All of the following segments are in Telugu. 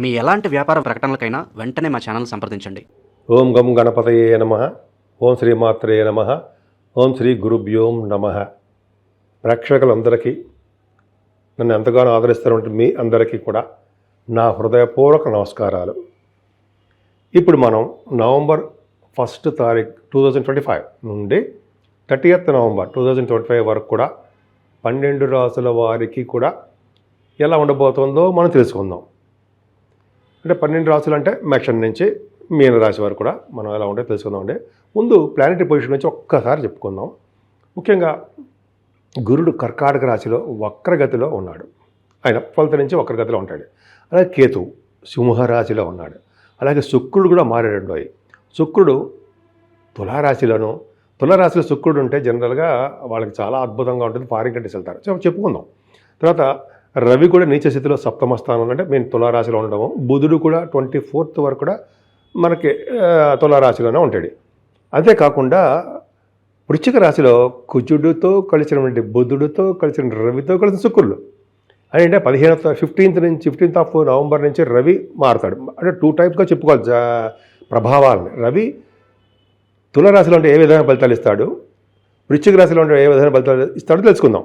మీ ఎలాంటి వ్యాపార ప్రకటనలకైనా వెంటనే మా ఛానల్ సంప్రదించండి. ఓం గం గణపతయే నమ. ఓం శ్రీమాత్రే నమ. ఓం శ్రీ గురుభ్యోం నమ. ప్రేక్షకులందరికీ నన్ను ఎంతగానో ఆదరిస్తున్నటువంటి మీ అందరికీ కూడా నా హృదయపూర్వక నమస్కారాలు. ఇప్పుడు మనం నవంబర్ ఫస్ట్ తారీఖు టూ థౌజండ్ ట్వంటీ ఫైవ్ నుండి thirtieth November two thousand twenty five వరకు కూడా పన్నెండు రాసుల వారికి కూడా ఎలా ఉండబోతుందో మనం తెలుసుకుందాం. అంటే పన్నెండు రాశులు అంటే మేషన్ నుంచి మీన రాశి వరకు కూడా మనం ఎలా ఉంటే తెలుసుకుందామండి ముందు ప్లానెటరీ పొజిషన్ నుంచి ఒక్కసారి చెప్పుకుందాం. ముఖ్యంగా గురుడు కర్కాటక రాశిలో వక్రగతిలో ఉన్నాడు. ఆయన ఫలిత నుంచి వక్రగతిలో ఉంటాడు. అలాగే కేతు సింహరాశిలో ఉన్నాడు. అలాగే శుక్రుడు కూడా మారాడు శుక్రుడు తులారాశిలోను తులారాశిలో శుక్రుడు ఉంటే జనరల్గా వాళ్ళకి చాలా అద్భుతంగా ఉంటుంది. ఫారిన్ కంట్రీస్ వెళ్తారు. సో చెప్పుకుందాం. తర్వాత రవి కూడా నీచ స్థితిలో సప్తమ స్థానం అంటే మేము తులారాశిలో ఉండము బుధుడు కూడా ట్వంటీ ఫోర్త్ వరకు కూడా మనకి తులారాశిలోనే ఉంటాడు. అంతేకాకుండా వృశ్చిక రాశిలో కుజుడితో కలిసినటువంటి బుధుడితో కలిసిన రవితో కలిసిన శుక్రుడు అంటే పదిహేను ఫిఫ్టీన్త్ నుంచి ఫిఫ్టీన్త్ ఆఫ్ నవంబర్ నుంచి రవి మారుతాడు. అంటే టూ టైప్గా చెప్పుకోవాలి. జా- ప్రభావాలని. రవి తులరాశిలో ఉంటే ఏ విధమైన ఫలితాలు ఇస్తాడు? వృశ్చిక రాశిలో ఉంటే ఏ విధమైన ఫలితాలు ఇస్తాడో తెలుసుకుందాం.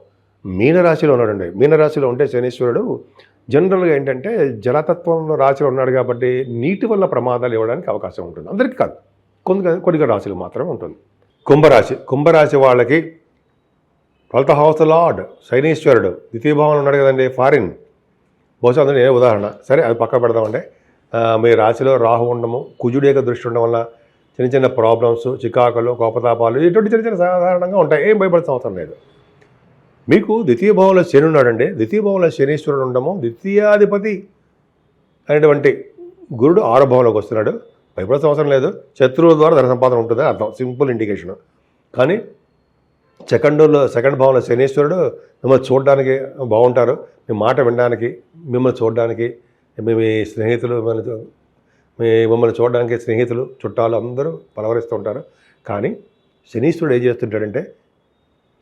మీనరాశిలో ఉన్నాడండి. మీనరాశిలో ఉంటే శనీశ్వరుడు జనరల్గా ఏంటంటే జలతత్వంలో రాశిలో ఉన్నాడు కాబట్టి నీటి వల్ల ప్రమాదాలు ఇవ్వడానికి అవకాశం ఉంటుంది. అందరికీ కాదు. కొన్ని కొన్ని రాశులు మాత్రమే ఉంటుంది. కుంభరాశి కుంభరాశి వాళ్ళకి ట్వెల్త్ హౌస్ లార్డ్ శనీశ్వరుడు ద్వితీయ భావన ఉన్నాడు కదండి ఫారిన్. బహుశా అందులో నేనే ఉదాహరణ? సరే అది పక్క పెడదామంటే మీ రాశిలో రాహు ఉండము కుజుడి యొక్క దృష్టి ఉండడం వల్ల చిన్న చిన్న ప్రాబ్లమ్స్ చికాకులు కోపతాపాలు ఇటువంటి చిన్న చిన్న సాధారణంగా ఉంటాయి. ఏం భయపడాల్సిన అవసరం లేదు. మీకు ద్వితీయ భావంలో శని ఉన్నాడండి. ద్వితీయ భావంలో శనీశ్వరుడు ఉండము ద్వితీయాధిపతి అనేటువంటి గురుడు ఆరో భావంలోకి వస్తున్నాడు. భయపడాల్సిన అవసరం లేదు. శత్రువుల ద్వారా ధన సంపాదన ఉంటుంది? అర్థం. Simple indication. కానీ సెకండ్లో సెకండ్ భావంలో శనీశ్వరుడు మిమ్మల్ని చూడడానికి బాగుంటారు. మీ మాట వినడానికి మిమ్మల్ని చూడడానికి మీ మీ స్నేహితులు మిమ్మల్ని మీ మిమ్మల్ని చూడడానికి స్నేహితులు చుట్టాలు అందరూ పలవరిస్తూ ఉంటారు. కానీ శనీశ్వరుడు ఏం చేస్తుంటాడంటే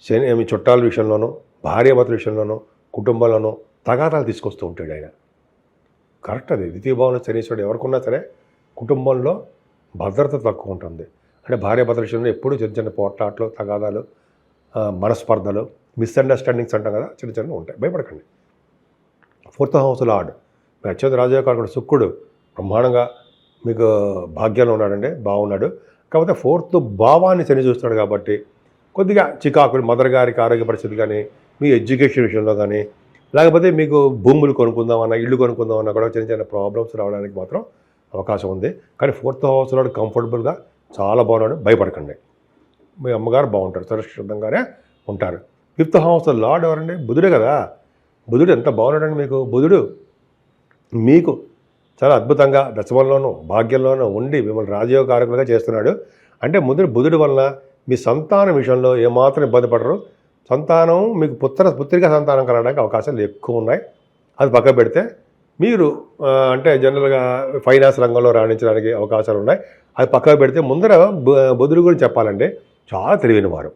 శని మీ చుట్టాల విషయంలోనూ భార్యాభర్తల విషయంలోనూ కుటుంబంలోనూ తగాదాలు తీసుకొస్తూ ఉంటాడు ఆయన. కరెక్ట్ అది. ద్వితీయ భావంలో శనీశ్వరుడు ఎవరికున్నా సరే కుటుంబంలో భద్రత తక్కువ ఉంటుంది. అంటే భార్యాభర్తల విషయంలో ఎప్పుడూ చిన్న చిన్న పోట్లాట్లు తగాదాలు మనస్పర్ధలు మిస్అండర్స్టాండింగ్స్ అంటాం కదా చిన్న చిన్న ఉంటాయి. భయపడకండి. Fourth house lord. మీ అత్యంత రాజయోగాడు శుక్రుడు. బ్రహ్మాండంగా మీకు భాగ్యంలో ఉన్నాడండి బాగున్నాడు. కాకపోతే ఫోర్త్ భావాన్ని శని చూస్తున్నాడు కాబట్టి కొద్దిగా చికాకులు మదర్ గారికి ఆరోగ్య పరిస్థితి కానీ మీ ఎడ్యుకేషన్ విషయంలో కానీ లేకపోతే మీకు భూములు కొనుక్కుందామన్నా ఇల్లు కొనుక్కుందామన్నా కూడా చిన్న చిన్న ప్రాబ్లమ్స్ రావడానికి మాత్రం అవకాశం ఉంది. కానీ ఫోర్త్ హౌస్లో కంఫర్టబుల్గా చాలా బాగున్నాడు. భయపడకండి. మీ అమ్మగారు బాగుంటారు. సురక్షితంగానే ఉంటారు. ఫిఫ్త్ హౌస్ లార్డ్ ఎవరండి? బుధుడే కదా. బుధుడు ఎంత బాగున్నాడండి మీకు? బుధుడు మీకు చాలా అద్భుతంగా దశమంలోనూ భాగ్యంలోనూ ఉండి మిమ్మల్ని రాజయోగారకులుగా చేస్తున్నాడు. అంటే ముందు బుధుడి వలన మీ సంతానం విషయంలో ఏమాత్రం ఇబ్బంది పడరు. సంతానం మీకు పుత్ర పుత్రిక సంతానం కలగడానికి అవకాశాలు ఎక్కువ ఉన్నాయి. అది పక్క పెడితే మీరు అంటే జనరల్గా ఫైనాన్స్ రంగంలో రాణించడానికి అవకాశాలు ఉన్నాయి. అది పక్కకు పెడితే ముందర బు- బుధుడి గురించి చెప్పాలంటే చాలా తెలివైన వారు.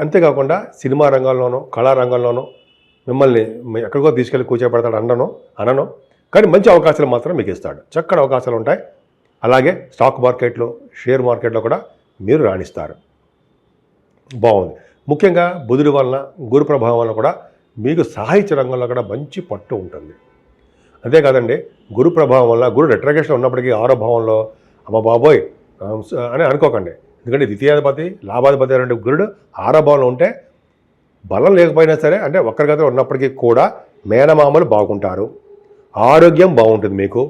అంతేకాకుండా సినిమా రంగంలోనూ కళా రంగంలోనూ మిమ్మల్ని ఎక్కడికో తీసుకెళ్ళి కూర్చోబెడతాడు అనను అనను. కానీ మంచి అవకాశాలు మాత్రం మీకు ఇస్తాడు. చక్కటి అవకాశాలు ఉంటాయి. అలాగే స్టాక్ మార్కెట్లో షేర్ మార్కెట్లో కూడా మీరు రాణిస్తారు. బాగుంది. ముఖ్యంగా బుధుడి వలన గురు ప్రభావం వలన కూడా మీకు సాహిత్య రంగంలో కూడా మంచి పట్టు ఉంటుంది. అంతేకాదండి గురు ప్రభావం వల్ల గురు రెట్రగేషన్ ఉన్నప్పటికీ ఆరో భావంలో అమ్మ బాబోయ్ అని అనుకోకండి. ఎందుకంటే ద్వితీయాధిపతి లాభాధిపతి అనే గురుడు ఆరో భావంలో ఉంటే బలం లేకపోయినా సరే అంటే ఒక్కరిగత ఉన్నప్పటికీ కూడా మేనమామలు బాగుంటారు. ఆరోగ్యం బాగుంటుంది మీకు.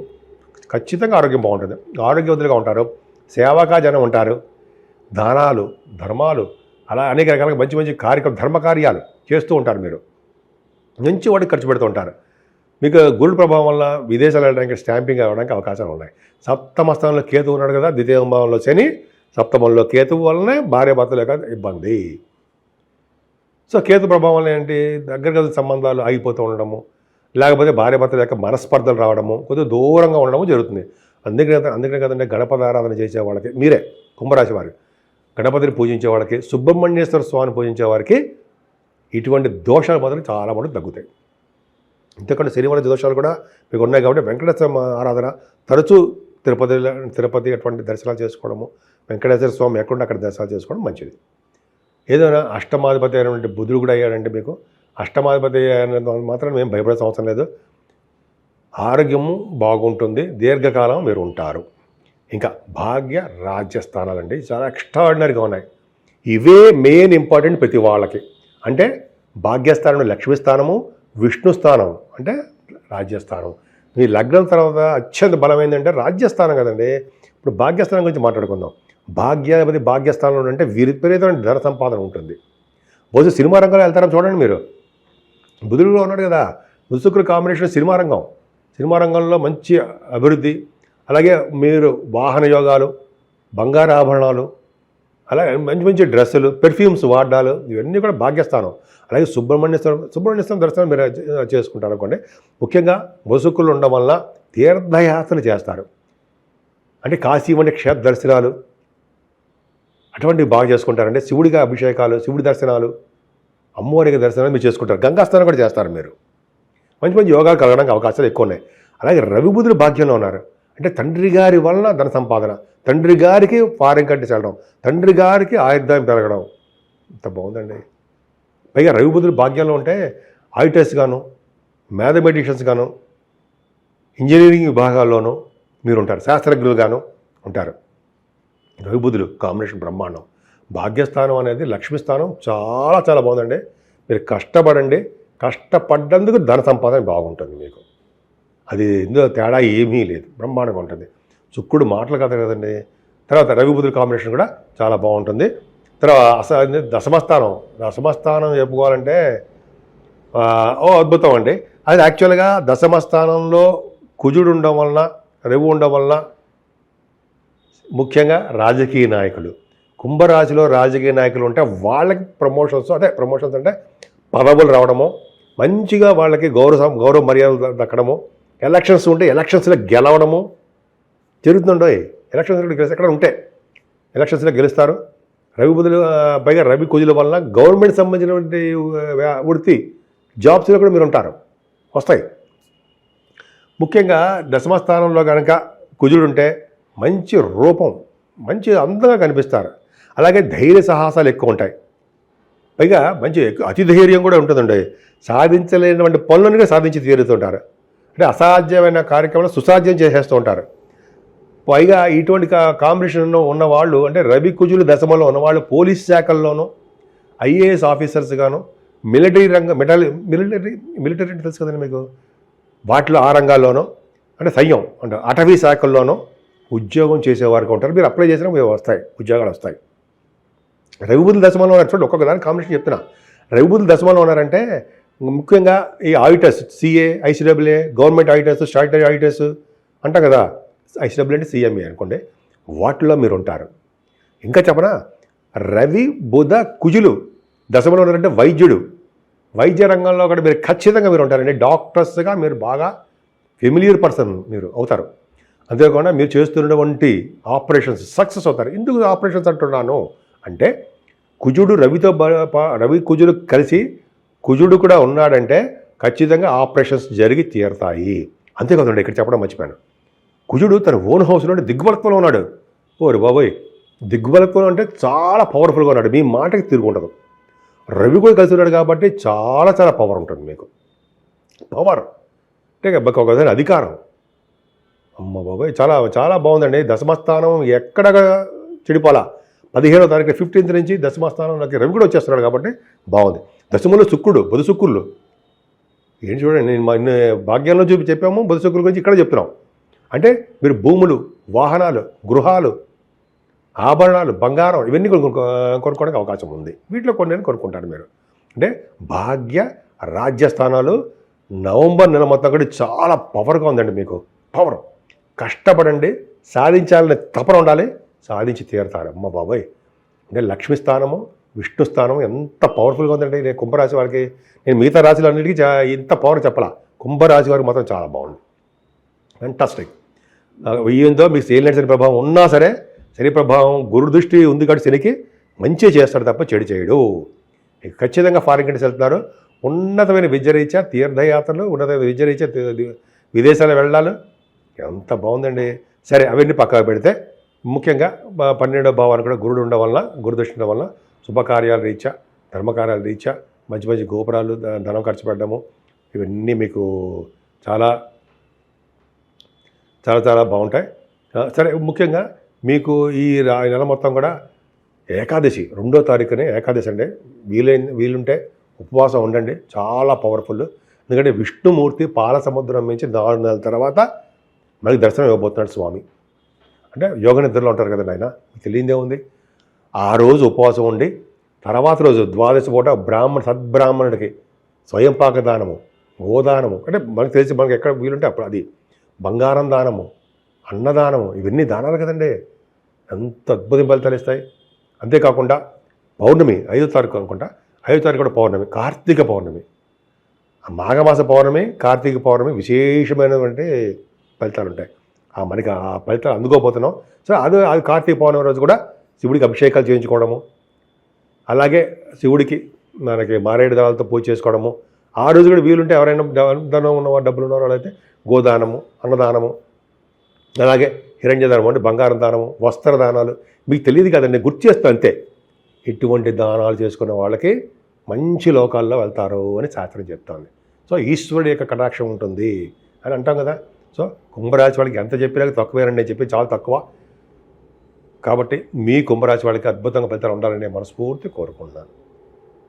ఖచ్చితంగా ఆరోగ్యం బాగుంటుంది. ఆరోగ్యవంతులుగా ఉంటారు. సేవాకా జనం ఉంటారు. దానాలు ధర్మాలు అలా అనేక రకాల మంచి మంచి కార్యక్రమం ధర్మ కార్యాలు చేస్తూ ఉంటారు మీరు. మంచి వాటికి ఖర్చు పెడుతూ ఉంటారు. మీకు గురుడు ప్రభావం వల్ల విదేశాలు వెళ్ళడానికి స్టాంపింగ్ అవ్వడానికి అవకాశాలు ఉన్నాయి. సప్తమ స్థానంలో కేతు ఉన్నాడు కదా ద్వితీయ భావంలో శని సప్తమంలో కేతువు వల్లనే భార్య భర్తల యొక్క ఇబ్బంది. సో కేతు ప్రభావం వల్ల ఏంటి? దగ్గర కలిసి సంబంధాలు ఆగిపోతూ ఉండడము లేకపోతే భార్య భర్తల యొక్క మనస్పర్ధలు రావడము కొద్దిగా దూరంగా ఉండడము జరుగుతుంది. అందుకనే అందుకనే కదంటే గణపతి ఆరాధన చేసే వాళ్ళకి మీరే కుంభరాశి వారికి గణపతిని పూజించే వాళ్ళకి సుబ్రహ్మణ్యేశ్వర స్వామిని పూజించే వారికి ఇటువంటి దోషాలు మాత్రం చాలా మటుకు తగ్గుతాయి. ఇంతకంటే శనివారం దోషాలు కూడా మీకు ఉన్నాయి కాబట్టి వెంకటేశ్వర ఆరాధన తరచూ తిరుపతి తిరుపతి అటువంటి దర్శనాలు చేసుకోవడము వెంకటేశ్వర స్వామి ఎక్కడుంటే అక్కడ దర్శనాలు చేసుకోవడం మంచిది. ఏదైనా అష్టమాధిపతి అయినటువంటి బుధుడు కూడా అయ్యాడంటే మీకు అష్టమాధిపతి అయిన మాత్రం మేము భయపడాల్సిన అవసరం లేదు. ఆరోగ్యము బాగుంటుంది దీర్ఘకాలం మీరు ఉంటారు. ఇంకా భాగ్య రాజ్యస్థానాలు అండి చాలా ఎక్స్ట్రాడినరీగా ఉన్నాయి. ఇవే మెయిన్ ఇంపార్టెంట్ ప్రతి వాళ్ళకి. అంటే భాగ్యస్థానం లక్ష్మీ స్థానము విష్ణు స్థానం అంటే రాజ్యస్థానం. మీ లగ్నం తర్వాత అత్యంత బలమైందంటే రాజ్యస్థానం కదండి. ఇప్పుడు భాగ్యస్థానం గురించి మాట్లాడుకుందాం. భాగ్యాధిపతి భాగ్యస్థానంలో అంటే విపరీతమైన ధన సంపాదన ఉంటుంది. బహుశా సినిమా రంగంలో వెళ్తారని చూడండి మీరు. బుధుడులో ఉన్నాడు కదా. ముసుకుడు కాంబినేషన్ సినిమా రంగం. సినిమా రంగంలో మంచి అభివృద్ధి. అలాగే మీరు వాహన యోగాలు బంగారు ఆభరణాలు అలాగే మంచి మంచి డ్రెస్సులు పెర్ఫ్యూమ్స్ వాడాలు ఇవన్నీ కూడా భాగ్యస్థానం. అలాగే సుబ్రహ్మణ్య స్వామి సుబ్రహ్మణ్య దర్శనం మీరు చేసుకుంటారు అనుకోండి. ముఖ్యంగా ముసుకులు ఉండడం వల్ల తీర్థయాత్రలు చేస్తారు. అంటే కాశీ వంటి క్షేత్ర దర్శనాలు అటువంటివి బాగా చేసుకుంటారంటే శివుడిగా అభిషేకాలు శివుడి దర్శనాలు అమ్మవారికి దర్శనాలు మీరు చేసుకుంటారు. గంగాస్నానం కూడా చేస్తారు మీరు. మంచి మంచి యోగాలు కలగడానికి అవకాశాలు ఎక్కువ ఉన్నాయి. అలాగే రవి భాగ్యంలో ఉన్నారు. అంటే తండ్రి గారి వలన ధన సంపాదన. తండ్రి గారికి ఫారెన్ కంట్రీస్ వెళ్ళడం తండ్రి గారికి ఆయుర్దాయం పెరగడం. ఇంత బాగుందండి. పైగా రవిబుద్ధులు భాగ్యంలో ఉంటే ఐటెస్ గాను మ్యాథమెటిషియన్స్ గాను ఇంజనీరింగ్ విభాగాల్లోనూ మీరు ఉంటారు శాస్త్రజ్ఞులుగాను ఉంటారు. రవిబుధులు కాంబినేషన్ బ్రహ్మాండం. భాగ్యస్థానం అనేది లక్ష్మీ స్థానం. చాలా చాలా బాగుందండి. మీరు కష్టపడండి. కష్టపడ్డందుకు ధన సంపాదన బాగుంటుంది మీకు. అది ఇందులో తేడా ఏమీ లేదు. బ్రహ్మాండంగా ఉంటుంది. చుక్కుడు మాటలు కథ కదండి. తర్వాత రవిబుధుల కాంబినేషన్ కూడా చాలా బాగుంటుంది. తర్వాత అస దశమస్థానం. దశమస్థానం చెప్పుకోవాలంటే ఓ అద్భుతం అండి. అది యాక్చువల్గా దశమ స్థానంలో కుజుడు ఉండడం వలన రవి ఉండడం వలన ముఖ్యంగా రాజకీయ నాయకులు. కుంభరాశిలో రాజకీయ నాయకులు ఉంటే వాళ్ళకి ప్రమోషన్స్ అదే ప్రమోషన్స్ అంటే పదవులు రావడము మంచిగా వాళ్ళకి గౌరవ గౌరవ మర్యాదలు దక్కడము ఎలక్షన్స్ ఉంటే ఎలక్షన్స్లో గెలవడము జరుగుతుండో ఎలక్షన్స్ గెలిస్తే ఎక్కడ ఉంటే ఎలక్షన్స్లో గెలుస్తారు. రవి బుధులు పైగా రవి కుజుల వలన గవర్నమెంట్ సంబంధించినటువంటి వృత్తి జాబ్స్లో కూడా మీరు ఉంటారు వస్తాయి. ముఖ్యంగా దశమ స్థానంలో కనుక కుజుడు ఉంటే మంచి రూపం మంచి అందంగా కనిపిస్తారు. అలాగే ధైర్య సాహసాలు ఎక్కువ ఉంటాయి. పైగా మంచి అతి ధైర్యం కూడా ఉంటుందండి. సాధించలేనటువంటి పనులను సాధించి తీరుతుంటారు. అంటే అసాధ్యమైన కార్యక్రమాలు సుసాధ్యం చేసేస్తూ ఉంటారు. పైగా ఇటువంటి కా- కాంబినేషన్ ఉన్న- వాళ్ళు అంటే రవి కుజులు దశమలో ఉన్న వాళ్ళు పోలీస్ శాఖల్లోనూ ఐఏఎస్ ఆఫీసర్స్గాను మిలిటరీ రంగ మిటల్ మిలిటరీ మిలిటరీ అంటే తెలుసు కదండి మీకు? వాటిలో ఆ రంగాల్లోనూ అంటే సైన్యం అంటే అటవీ శాఖల్లోనూ ఉద్యోగం చేసేవారికి ఉంటారు. మీరు అప్లై చేసినా మీరు వస్తాయి ఉద్యోగాలు వస్తాయి. రవిబుద్ధుల దశమంలో ఉన్నారు చూడండి ఒక్కొక్క దానికి కాంబినేషన్ చెప్తున్నా. రవిబుద్ధుల దశమంలో ఉన్నారంటే ముఖ్యంగా ఈ auditors CA ICWA government auditors statutory auditors అంటాం కదా. ఐసీడబ్ల్యూ అంటే సిఎంఏ అనుకోండి. వాటిలో మీరు ఉంటారు. ఇంకా చెప్పనా? రవి బుధ కుజులు దశమలో ఉన్నారంటే వైద్యుడు. వైద్య రంగంలో కూడా మీరు ఖచ్చితంగా మీరు ఉంటారండి. డాక్టర్స్గా మీరు బాగా ఫెమిలియర్ పర్సన్ మీరు అవుతారు. అంతేకాకుండా మీరు చేస్తున్నటువంటి ఆపరేషన్స్ సక్సెస్ అవుతారు. ఎందుకు ఆపరేషన్స్ అంటున్నాను? అంటే కుజుడు రవితో రవి కుజుడు కలిసి కుజుడు కూడా ఉన్నాడంటే ఖచ్చితంగా ఆపరేషన్స్ జరిగి తీరుతాయి. అంతేకాదండి ఇక్కడ చెప్పడం మర్చిపోయాను. కుజుడు తన ఓన్ హౌస్లో దిగ్బలత్వంలో ఉన్నాడు. ఓరి బాబోయ్ దిగ్బలత్వం అంటే చాలా పవర్ఫుల్గా ఉన్నాడు. మీ మాటకి తిరుగుండదు రవి కూడా కలిసి ఉన్నాడు కాబట్టి చాలా చాలా పవర్ ఉంటుంది మీకు. పవర్ అంటే ఒకసారి అధికారం. అమ్మ బాబాయ్ చాలా చాలా బాగుందండి. దశమస్థానం ఎక్కడ చెడిపోలా పదిహేనో తారీఖు ఫిఫ్టీన్త్ నుంచి దశమస్థానం నాకు రవి కూడా వచ్చేస్తున్నాడు కాబట్టి బాగుంది. దశమలో శుక్రుడు బుధ శుక్రులు. ఏంటి చూడండి నేను మా భాగ్యంలో చూపి చెప్పాము బుధ శుక్రుల గురించి ఇక్కడ చెప్తున్నాం. అంటే మీరు భూములు వాహనాలు గృహాలు ఆభరణాలు బంగారం ఇవన్నీ కొనుక్కో కొనుక్కోవడానికి అవకాశం ఉంది. వీటిలో కొన్ని కొనుక్కుంటారు మీరు. అంటే భాగ్య రాజ్యస్థానాలు నవంబర్ నెల మొత్తం కూడా చాలా పవర్గా ఉందండి మీకు. పవర్ కష్టపడండి సాధించాలని తపన ఉండాలి సాధించి తీరతారు. అమ్మ బాబాయ్. అంటే లక్ష్మి స్థానము విష్ణు స్థానం ఎంత పవర్ఫుల్గా ఉందంటే నేను కుంభరాశి వారికి నేను మిగతా రాశులు అన్నిటికీ చా- ఇంత పవర్ చెప్పాలా? కుంభరాశి వారికి మాత్రం చాలా బాగుంది. ఫెంటాస్టిక్ ఏందో మీకు సేలినెట్ శని ప్రభావం ఉన్నా సరే శని ప్రభావం గురు దృష్టి ఉంది కాబట్టి శనికి మంచి చేస్తాడు తప్ప చెడు చేయడు. మీకు ఖచ్చితంగా ఫారిన్ కంట్రీస్ వెళ్తున్నారు. ఉన్నతమైన విద్యరీత్యా తీర్థయాత్రలు ఉన్నతమైన విద్యరీత్యా విదేశాలు వెళ్ళాలి. ఎంత బాగుందండి. సరే అవన్నీ పక్కకు పెడితే ముఖ్యంగా పన్నెండో భావాన్ని కూడా గురుడు ఉండడం వల్ల గురుదృష్టి ఉండడం వల్ల శుభకార్యాల రీత్యా ధర్మకార్యాల రీత్యా మంచి మంచి గోపురాలు ధనం ఖర్చు పెట్టడము ఇవన్నీ మీకు చాలా చాలా చాలా బాగుంటాయి. సరే ముఖ్యంగా మీకు ఈ నెల మొత్తం కూడా ఏకాదశి రెండో తారీఖునే ఏకాదశి అండి. వీలైన వీలుంటే ఉపవాసం ఉండండి చాలా పవర్ఫుల్. ఎందుకంటే విష్ణుమూర్తి పాల సముద్రం నుంచి నాలుగు నెలల తర్వాత మనకి దర్శనం ఇవ్వబోతున్నాడు స్వామి. అంటే యోగ నిద్రలో ఉంటారు కదండి ఆయన తెలియదే ఉంది. ఆ రోజు ఉపవాసం ఉండి తర్వాత రోజు ద్వాదశ పూట బ్రాహ్మణ సద్బ్రాహ్మణుడికి స్వయంపాక దానము గోదానము అంటే మనకు తెలిసి మనకి ఎక్కడ వీలుంటే అప్పుడు అది బంగారం దానము అన్నదానము ఇవన్నీ దానాలు కదండి. ఎంత అద్భుతం ఫలితాలు ఇస్తాయి. అంతేకాకుండా పౌర్ణమి ఐదో తారీఖు అనుకుంటా ఐదో తారీఖు కూడా పౌర్ణమి కార్తీక పౌర్ణమి. ఆ మాఘమాస పౌర్ణమి కార్తీక పౌర్ణమి విశేషమైనటువంటి ఫలితాలు ఉంటాయి ఆ మనకి ఆ ఫలితాలు అందుకోపోతున్నాం సో అది అది కార్తీక పౌర్ణమి రోజు కూడా శివుడికి అభిషేకాలు చేయించుకోవడము అలాగే శివుడికి మనకి మారేడు దళాలతో పూజ చేసుకోవడము. ఆ రోజు కూడా వీలుంటే ఎవరైనా ధనం ఉన్నవారు డబ్బులు ఉన్న వాళ్ళైతే గోదానము అన్నదానము అలాగే హిరణ్య దానం అంటే బంగారం దానము వస్త్ర దానాలు. మీకు తెలియదు కదండి గుర్తు చేస్తా అంతే. ఇటువంటి దానాలు చేసుకునే వాళ్ళకి మంచి లోకాల్లో వెళ్తారు అని శాస్త్రం చెప్తోంది. సో ఈశ్వరుడి యొక్క కటాక్షం ఉంటుంది అని అంటాం కదా. సో కుంభరాశి వాళ్ళకి ఎంత చెప్పినా తక్కువేనండి అని చెప్పి చాలా తక్కువ. కాబట్టి మీ కుంభరాశి వాళ్ళకి అద్భుతంగా ఫలితాలు ఉండాలని నేను మనస్ఫూర్తి కోరుకుంటున్నాను.